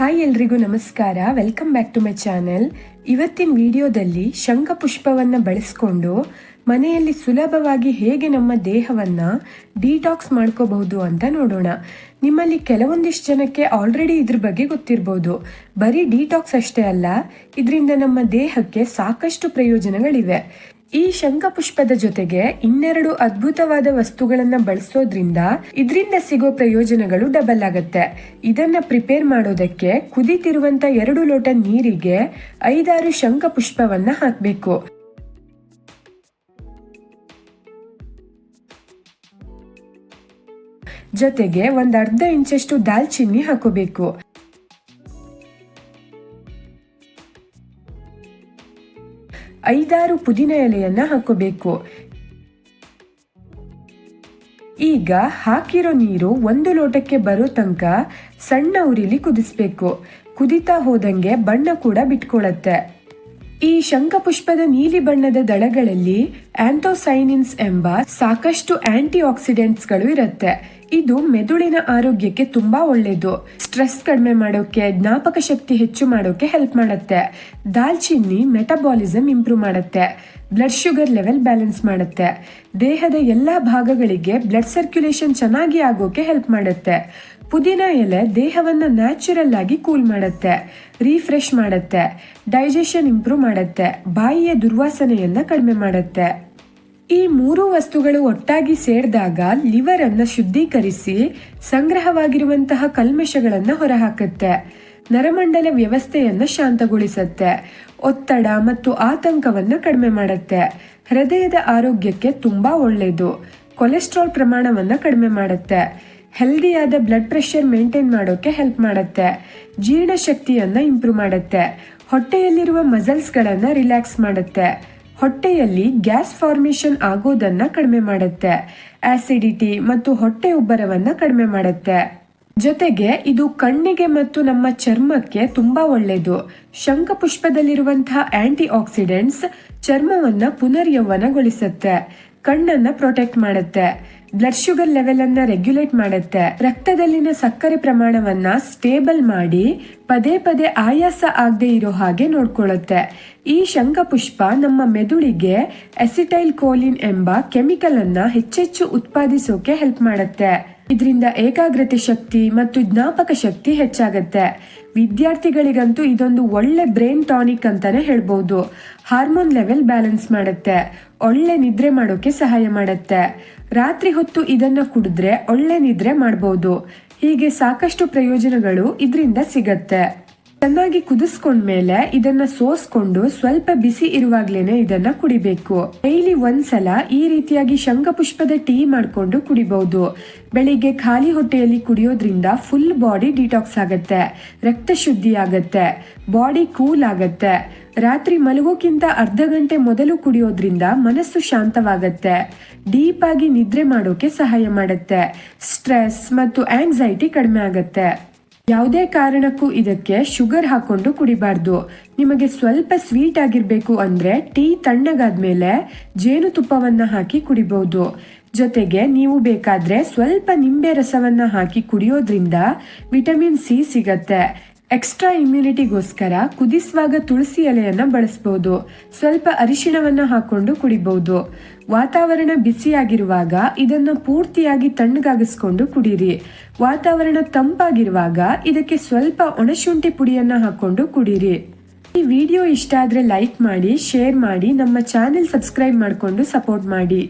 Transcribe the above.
Hi ಎಲ್ರಿಗೂ ನಮಸ್ಕಾರ. Welcome back to my channel ಇವತ್ತಿನ ವಿಡಿಯೋದಲ್ಲಿ ಶಂಖಪುಷ್ಪವನ್ನು ಬಳಸ್ಕೊಂಡು ಮನೆಯಲ್ಲಿ ಸುಲಭವಾಗಿ ಹೇಗೆ ನಮ್ಮ ದೇಹವನ್ನು ಡಿಟಾಕ್ಸ್ ಮಾಡ್ಕೋಬಹುದು ಅಂತ ನೋಡೋಣ. ನಿಮ್ಮಲ್ಲಿ ಕೆಲವೊಂದಿಷ್ಟು ಜನಕ್ಕೆ ಆಲ್ರೆಡಿ ಇದ್ರ ಬಗ್ಗೆ ಗೊತ್ತಿರ್ಬೋದು. ಬರೀ ಡಿಟಾಕ್ಸ್ ಅಷ್ಟೇ ಅಲ್ಲ, ಇದರಿಂದ ನಮ್ಮ ದೇಹಕ್ಕೆ ಸಾಕಷ್ಟು ಪ್ರಯೋಜನಗಳಿವೆ. ಈ ಶಂಖಪುಷ್ಪದ ಜೊತೆಗೆ ಇನ್ನೆರಡು ಅದ್ಭುತವಾದ ವಸ್ತುಗಳನ್ನ ಬಳಸೋದ್ರಿಂದ ಇದರಿಂದ ಸಿಗೋ ಪ್ರಯೋಜನಗಳು ಡಬಲ್ ಆಗತ್ತೆ. ಇದನ್ನ ಪ್ರಿಪೇರ್ ಮಾಡೋದಕ್ಕೆ ಕುದಿತಿರುವಂತ ಎರಡು ಲೋಟ ನೀರಿಗೆ ಐದಾರು ಶಂಖಪುಷ್ಪವನ್ನ ಹಾಕಬೇಕು. ಜೊತೆಗೆ ಒಂದ್ ಅರ್ಧ ಇಂಚಷ್ಟು ದಾಲ್ಚಿನ್ನಿ ಹಾಕೋಬೇಕು. ಐದಾರು ಪುದೀನ ಎಲೆಯನ್ನ ಹಾಕೋಬೇಕು ಈಗ ಹಾಕಿರೋ ನೀರು ಒಂದು ಲೋಟಕ್ಕೆ ಬರೋ ತನಕ ಸಣ್ಣ ಉರಿಲಿ ಕುದಿಸ್ಬೇಕು. ಕುದಿತಾ ಹೋದಂಗೆ ಬಣ್ಣ ಕೂಡ ಬಿಟ್ಕೊಳತ್ತೆ. ಈ ಶಂಖಪುಷ್ಪದ ನೀಲಿ ಬಣ್ಣದ ದಳಗಳಲ್ಲಿ ಆಂಥೋಸೈನಿನ್ಸ್ ಎಂಬ ಸಾಕಷ್ಟು ಆಂಟಿ ಆಕ್ಸಿಡೆಂಟ್ಸ್ಗಳು ಇರುತ್ತೆ. ಇದು ಮೆದುಳಿನ ಆರೋಗ್ಯಕ್ಕೆ ತುಂಬಾ ಒಳ್ಳೆಯದು ಸ್ಟ್ರೆಸ್ ಕಡಿಮೆ ಮಾಡೋಕೆ, ಜ್ಞಾಪಕ ಶಕ್ತಿ ಹೆಚ್ಚು ಮಾಡೋಕೆ ಹೆಲ್ಪ್ ಮಾಡುತ್ತೆ. ದಾಲ್ಚಿನ್ನಿ ಮೆಟಬಾಲಿಸಮ್ ಇಂಪ್ರೂವ್ ಮಾಡುತ್ತೆ. ಬ್ಲಡ್ ಶುಗರ್ ಲೆವೆಲ್ ಬ್ಯಾಲೆನ್ಸ್ ಮಾಡುತ್ತೆ. ದೇಹದ ಎಲ್ಲಾ ಭಾಗಗಳಿಗೆ ಬ್ಲಡ್ ಸರ್ಕ್ಯುಲೇಷನ್ ಚೆನ್ನಾಗಿ ಆಗೋಕೆ ಹೆಲ್ಪ್ ಮಾಡುತ್ತೆ. ಪುದೀನ ಎಲೆ ದೇಹವನ್ನು ನ್ಯಾಚುರಲ್ ಆಗಿ ಕೂಲ್ ಮಾಡುತ್ತೆ. ರೀಫ್ರೆಶ್ ಮಾಡುತ್ತೆ. ಡೈಜೆಷನ್ ಇಂಪ್ರೂವ್ ಮಾಡುತ್ತೆ. ಬಾಯಿಯ ದುರ್ವಾಸನೆಯನ್ನು ಕಡಿಮೆ ಮಾಡುತ್ತೆ. ಈ ಮೂರು ವಸ್ತುಗಳು ಒಟ್ಟಾಗಿ ಸೇರಿದಾಗ ಲಿವರ್ ಅನ್ನು ಶುದ್ಧೀಕರಿಸಿ ಸಂಗ್ರಹವಾಗಿರುವಂತಹ ಕಲ್ಮಶಗಳನ್ನು ಹೊರಹಾಕುತ್ತೆ. ನರಮಂಡಲ ವ್ಯವಸ್ಥೆಯನ್ನು ಶಾಂತಗೊಳಿಸುತ್ತೆ. ಒತ್ತಡ ಮತ್ತು ಆತಂಕವನ್ನು ಕಡಿಮೆ ಮಾಡುತ್ತೆ. ಹೃದಯದ ಆರೋಗ್ಯಕ್ಕೆ ತುಂಬಾ ಒಳ್ಳೆಯದು ಕೊಲೆಸ್ಟ್ರಾಲ್ ಪ್ರಮಾಣವನ್ನು ಕಡಿಮೆ ಮಾಡುತ್ತೆ. ಹೆಲ್ದಿಯಾದ ಬ್ಲಡ್ ಪ್ರೆಷರ್ ಮೇಂಟೈನ್ ಮಾಡೋಕೆ ಹೆಲ್ಪ್ ಮಾಡುತ್ತೆ. ಜೀರ್ಣಶಕ್ತಿಯನ್ನು ಇಂಪ್ರೂವ್ ಮಾಡುತ್ತೆ. ಹೊಟ್ಟೆಯಲ್ಲಿರುವ ಮಸಲ್ಸ್ಗಳನ್ನು ರಿಲ್ಯಾಕ್ಸ್ ಮಾಡುತ್ತೆ. ಹೊಟ್ಟೆಯಲ್ಲಿ ಗ್ಯಾಸ್ ಫಾರ್ಮೇಷನ್ ಆಗೋದನ್ನ ಕಡಿಮೆ ಮಾಡುತ್ತೆ. ಆಸಿಡಿಟಿ ಮತ್ತು ಹೊಟ್ಟೆ ಉಬ್ಬರವನ್ನ ಕಡಿಮೆ ಮಾಡುತ್ತೆ. ಜೊತೆಗೆ ಇದು ಕಣ್ಣಿಗೆ ಮತ್ತು ನಮ್ಮ ಚರ್ಮಕ್ಕೆ ತುಂಬಾ ಒಳ್ಳೆಯದು ಶಂಖಪುಷ್ಪದಲ್ಲಿರುವಂತಹ ಆಂಟಿ ಆಕ್ಸಿಡೆಂಟ್ಸ್ ಚರ್ಮವನ್ನ ಪುನರ್ಯೌವನಗೊಳಿಸುತ್ತೆ. ಕಣ್ಣನ್ನ ಪ್ರೊಟೆಕ್ಟ್ ಮಾಡುತ್ತೆ. ಬ್ಲಡ್ ಶುಗರ್ ಲೆವೆಲ್ ಅನ್ನ ರೆಗ್ಯುಲೇಟ್ ಮಾಡುತ್ತೆ. ರಕ್ತದಲ್ಲಿನ ಸಕ್ಕರೆ ಪ್ರಮಾಣವನ್ನ ಸ್ಟೇಬಲ್ ಮಾಡಿ ಪದೇ ಪದೇ ಆಯಾಸ ಆಗದೆ ಇರೋ ಹಾಗೆ ನೋಡ್ಕೊಳ್ಳುತ್ತೆ. ಈ ಶಂಖಪುಷ್ಪ ನಮ್ಮ ಮೆದುಳಿಗೆ ಎಸಿಟೈಲ್ ಕೋಲಿನ್ ಎಂಬ ಕೆಮಿಕಲ್ ಅನ್ನ ಹೆಚ್ಚೆಚ್ಚು ಉತ್ಪಾದಿಸೋಕೆ ಹೆಲ್ಪ್ ಮಾಡುತ್ತೆ. ಇದರಿಂದ ಏಕಾಗ್ರತೆ ಶಕ್ತಿ ಮತ್ತು ಜ್ಞಾಪಕ ಶಕ್ತಿ ಹೆಚ್ಚಾಗತ್ತೆ. ವಿದ್ಯಾರ್ಥಿಗಳಿಗಂತೂ ಇದೊಂದು ಒಳ್ಳೆ ಬ್ರೈನ್ ಟಾನಿಕ್ ಅಂತಾನೆ ಹೇಳ್ಬೋದು. ಹಾರ್ಮೋನ್ ಲೆವೆಲ್ ಬ್ಯಾಲೆನ್ಸ್ ಮಾಡುತ್ತೆ. ಒಳ್ಳೆ ನಿದ್ರೆ ಮಾಡೋಕೆ ಸಹಾಯ ಮಾಡುತ್ತೆ. ರಾತ್ರಿ ಹೊತ್ತು ಇದನ್ನ ಕುಡಿದ್ರೆ ಒಳ್ಳೆ ನಿದ್ರೆ ಮಾಡಬಹುದು ಹೀಗೆ ಸಾಕಷ್ಟು ಪ್ರಯೋಜನಗಳು ಇದರಿಂದ ಸಿಗತ್ತೆ. ಚೆನ್ನಾಗಿ ಕುದಿಸ್ಕೊಂಡ್ಮೇಲೆ ಇದನ್ನ ಸೋಸ್ಕೊಂಡು ಸ್ವಲ್ಪ ಬಿಸಿ ಇರುವಾಗ್ಲೇನೆ ಇದನ್ನ ಕುಡಿಬೇಕು. ಡೈಲಿ ಒಂದ್ಸಲ ಈ ರೀತಿಯಾಗಿ ಶಂಖಪುಷ್ಪದ ಟೀ ಮಾಡ್ಕೊಂಡು ಕುಡಿಬಹುದು. ಬೆಳಿಗ್ಗೆ ಖಾಲಿ ಹೊಟ್ಟೆಯಲ್ಲಿ ಕುಡಿಯೋದ್ರಿಂದ ಫುಲ್ ಬಾಡಿ ಡಿಟಾಕ್ಸ್ ಆಗತ್ತೆ. ರಕ್ತ ಶುದ್ಧಿ ಆಗತ್ತೆ. ಬಾಡಿ ಕೂಲ್ ಆಗತ್ತೆ. ರಾತ್ರಿ ಮಲಗೋಕ್ಕಿಂತ ಅರ್ಧ ಗಂಟೆ ಮೊದಲು ಕುಡಿಯೋದ್ರಿಂದ ಮನಸ್ಸು ಶಾಂತವಾಗತ್ತೆ. ಡೀಪ್ ಆಗಿ ನಿದ್ರೆ ಮಾಡೋಕೆ ಸಹಾಯ ಮಾಡುತ್ತೆ. ಸ್ಟ್ರೆಸ್ ಮತ್ತು ಆಂಗ್ಸೈಟಿ ಕಡಿಮೆ ಆಗತ್ತೆ. ಯಾವುದೇ ಕಾರಣಕ್ಕೂ ಇದಕ್ಕೆ ಶುಗರ್ ಹಾಕೊಂಡು ಕುಡಿಬಾರ್ದು. ನಿಮಗೆ ಸ್ವಲ್ಪ ಸ್ವೀಟ್ ಆಗಿರಬೇಕು ಅಂದ್ರೆ ಟೀ ತಣ್ಣಗಾದ್ಮೇಲೆ ಜೇನುತುಪ್ಪವನ್ನ ಹಾಕಿ ಕುಡಿಬಹುದು ಜೊತೆಗೆ ನೀವು ಬೇಕಾದ್ರೆ ಸ್ವಲ್ಪ ನಿಂಬೆ ರಸವನ್ನ ಹಾಕಿ ಕುಡಿಯೋದ್ರಿಂದ ವಿಟಮಿನ್ ಸಿ ಸಿಗತ್ತೆ. ಎಕ್ಸ್ಟ್ರಾ ಇಮ್ಯುನಿಟಿಗೋಸ್ಕರ ಕುದಿಸುವಾಗ ತುಳಸಿ ಎಲೆಯನ್ನು ಬಳಸಬಹುದು ಸ್ವಲ್ಪ ಅರಿಶಿಣವನ್ನು ಹಾಕೊಂಡು ಕುಡಿಬಹುದು ವಾತಾವರಣ ಬಿಸಿಯಾಗಿರುವಾಗ ಇದನ್ನು ಪೂರ್ತಿಯಾಗಿ ತಣ್ಣಗಾಗಿಸ್ಕೊಂಡು ಕುಡೀರಿ. ವಾತಾವರಣ ತಂಪಾಗಿರುವಾಗ ಇದಕ್ಕೆ ಸ್ವಲ್ಪ ಒಣಶುಂಠಿ ಪುಡಿಯನ್ನು ಹಾಕೊಂಡು ಕುಡೀರಿ. ಈ ವಿಡಿಯೋ ಇಷ್ಟ ಆದರೆ ಲೈಕ್ ಮಾಡಿ, ಶೇರ್ ಮಾಡಿ, ನಮ್ಮ ಚಾನೆಲ್ ಸಬ್ಸ್ಕ್ರೈಬ್ ಮಾಡಿಕೊಂಡು ಸಪೋರ್ಟ್ ಮಾಡಿ.